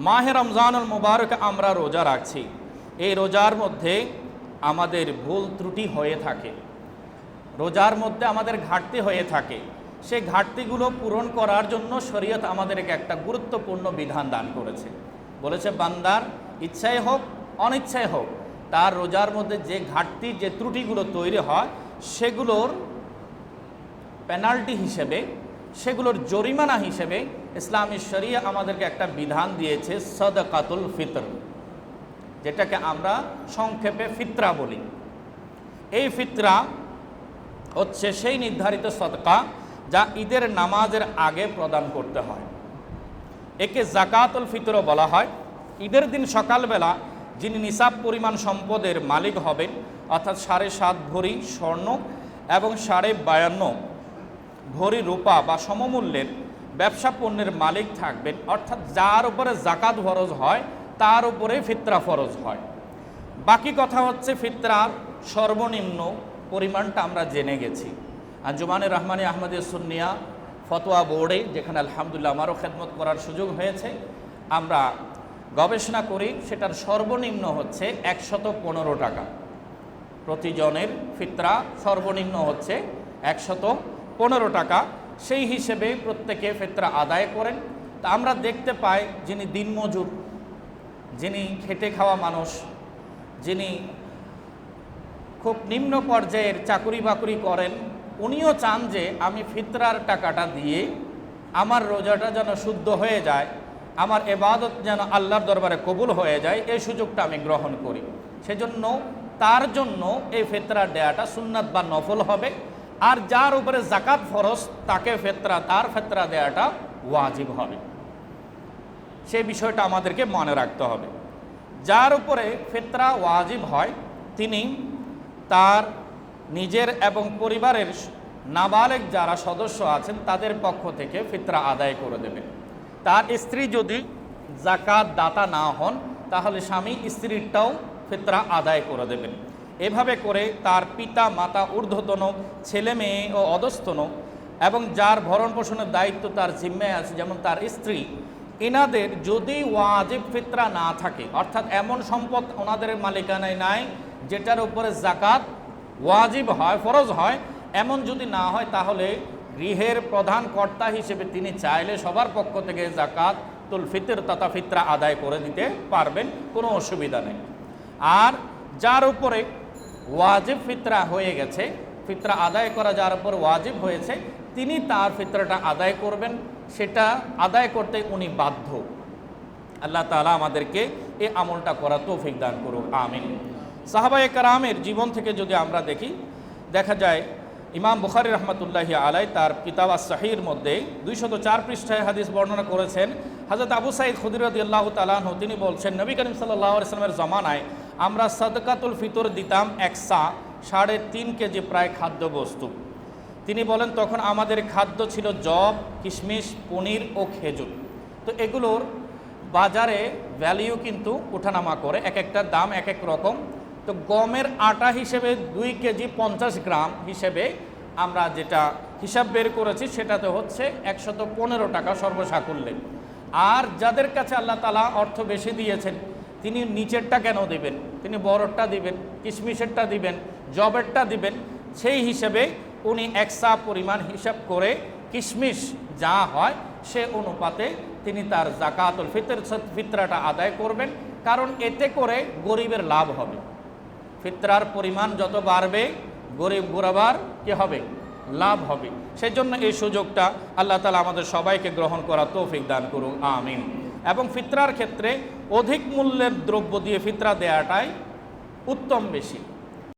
মাহে রমজানুল মুবারক আমরা রোজা রাখছি। এই রোজার মধ্যে আমাদের ভুল ত্রুটি হয়ে থাকে। রোজার মধ্যে আমাদের ঘাটতি হয়ে থাকে। সেই ঘাটতিগুলো পূরণ করার জন্য শরীয়ত আমাদেরকে একটা গুরুত্বপূর্ণ বিধান দান করেছে। বলেছে, বান্দার ইচ্ছাই হোক, অনিচ্ছাই হোক, তার রোজার মধ্যে যে ঘাটতি, যে ত্রুটিগুলো তৈরি হয়, সেগুলোর পেনাল্টি হিসেবে সেগুলোর জরিমানা হিসেবে ইসলামী শরিয়া আমাদেরকে একটা বিধান দিয়েছে, সদকাতুল ফিতর, যেটাকে আমরা সংক্ষেপে ফিতরা বলি। এই ফিতরা হচ্ছে সেই নির্ধারিত সদকা যা ঈদের নামাজের আগে প্রদান করতে হয়। একে জাকাতুল ফিতরও বলা হয়। ঈদের দিন সকালবেলা যিনি নিসাব পরিমাণ সম্পদের মালিক হবেন, অর্থাৎ সাড়ে সাত ভরি স্বর্ণ এবং সাড়ে বায়ান্ন ভরি রূপা বা সমমূল্যের ব্যবসা পণ্যের মালিক থাকবেন, অর্থাৎ যার উপরে জাকাত ফরজ হয়, তার উপরে ফিতরা ফরজ হয়। বাকি কথা হচ্ছে ফিতরার সর্বনিম্ন পরিমাণটা আমরা জেনে গেছি। আঞ্জুমানে রহমানি আহমদ সুন্নিয়া ফতোয়া বোর্ডে, যেখানে আলহামদুলিল্লাহ আমারও খেদমত করার সুযোগ হয়েছে, আমরা গবেষণা করি সেটার সর্বনিম্ন হচ্ছে একশত পনেরো টাকা। প্রতিজনের ফিতরা সর্বনিম্ন হচ্ছে একশত পনেরো টাকা, সেই হিসেবে প্রত্যেকে ফেতরা আদায় করেন। তা আমরা দেখতে পাই যিনি দিনমজুর, যিনি খেটে খাওয়া মানুষ, যিনি খুব নিম্ন পর্যায়ের চাকুরি বাকরি করেন, উনিও চান যে আমি ফিতরার টাকাটা দিয়ে আমার রোজাটা যেন শুদ্ধ হয়ে যায়, আমার এবাদত যেন আল্লাহর দরবারে কবুল হয়ে যায়, এই সুযোগটা আমি গ্রহণ করি। সেজন্য, তার জন্য এই ফেতরা দেয়াটা সুন্নাত বা নফল হবে। আর যার উপরে জাকাত ফরজ, তাকে ফেতরা, তার ফেতরা দেয়াটা ওয়াজিব হবে। সেই বিষয়টা আমাদেরকে মনে রাখতে হবে। যার উপরে ফেতরা ওয়াজিব হয়, তিনি তার নিজের এবং পরিবারের নাবালেক যারা সদস্য আছেন, তাদের পক্ষ থেকে ফিতরা আদায় করে দেবেন। তার স্ত্রী যদি জাকাত দাতা না হন, তাহলে স্বামী স্ত্রীরটাও ফিতরা আদায় করে দেবেন। এভাবে করে তার পিতা, মাতা ঊর্ধ্বতন ছেলে মেয়ে ও অধস্তন এবং যার ভরণ পোষণের দায়িত্ব তার জিম্মায় আছে, যেমন তার স্ত্রী, এনাদের যদি ওয়াজিব ফিতরা না থাকে, অর্থাৎ এমন সম্পদ ওনাদের মালিকানায় নাই যেটার উপরে জাকাত ওয়াজিব হয়, ফরজ হয়, এমন যদি না হয় তাহলে গৃহের প্রধান কর্তা হিসেবে তিনি চাইলে সবার পক্ষ থেকে জাকাত তুল ফিতর তথা ফিতরা আদায় করে দিতে পারবেন, কোনো অসুবিধা নেই। আর যার উপরে ওয়াজিব ফিতরা হয়ে গেছে, ফিতরা আদায় করা যার উপর ওয়াজিব হয়েছে, তিনি তার ফিতরাটা আদায় করবেন, সেটা আদায় করতে উনি বাধ্য। আল্লাহ তালা আমাদেরকে এই আমলটা করা তৌফিক দান করুক, আমিন। সাহাবায়ে কারামের জীবন থেকে যদি আমরা দেখি, দেখা যায় ইমাম বুখারি রহমতুল্লাহি আলাই তার কিতাব সাহির মধ্যে দুইশত চার পৃষ্ঠায় হাদিস বর্ণনা করেছেন হাজরত আবু সাইদ খুদিরত আল্লাহ তালাহ তিনি বলছেন, নবী করিম সাল্লাহ ইসলামের জমানায় আমরা সদকাতুল ফিতর দিতাম একসা সাড়ে তিন কেজি প্রায় খাদ্যবস্তু। তিনি বলেন, তখন আমাদের খাদ্য ছিল জব, কিশমিশ, পনির ও খেজুর। তো এগুলোর বাজারে ভ্যালিউ কিন্তু ওঠানামা করে, এক একটার দাম এক এক রকম। তো গমের আটা হিসেবে দুই কেজি পঞ্চাশ গ্রাম হিসেবে আমরা যেটা হিসাব বের করেছি, সেটাতে হচ্ছে একশত পনেরো টাকা সর্বসাকুল্যে। আর যাদের কাছে আল্লাহ তালা অর্থ বেশি দিয়েছেন, তিনি নিচেরটা কেন দিবেন? তিনি বড়রটা দিবেন কিশমিশেরটা দিবেন, জবেরটা দিবেন, সেই হিসেবে উনি একসা পরিমাণ হিসাব করে কিশমিশ যা হয় সে অনুপাতে তিনি তার জাকাতুল ফিতর ফিতরাটা আদায় করবেন, কারণ এতে করে গরিবের লাভ হবে। ফিতরার পরিমাণ যত বাড়বে, গরিব গোরাবার কি হবে? লাভ হবে। সেই জন্য এই সুযোগটা আল্লাহ তালা আমাদের সবাইকে গ্রহণ করা তৌফিক দান করুন, আমিন। এবং ফিতরার ক্ষেত্রে অধিক মূল্যের দ্রব্য দিয়ে ফিতরা দেওয়াটাই উত্তম বেশি।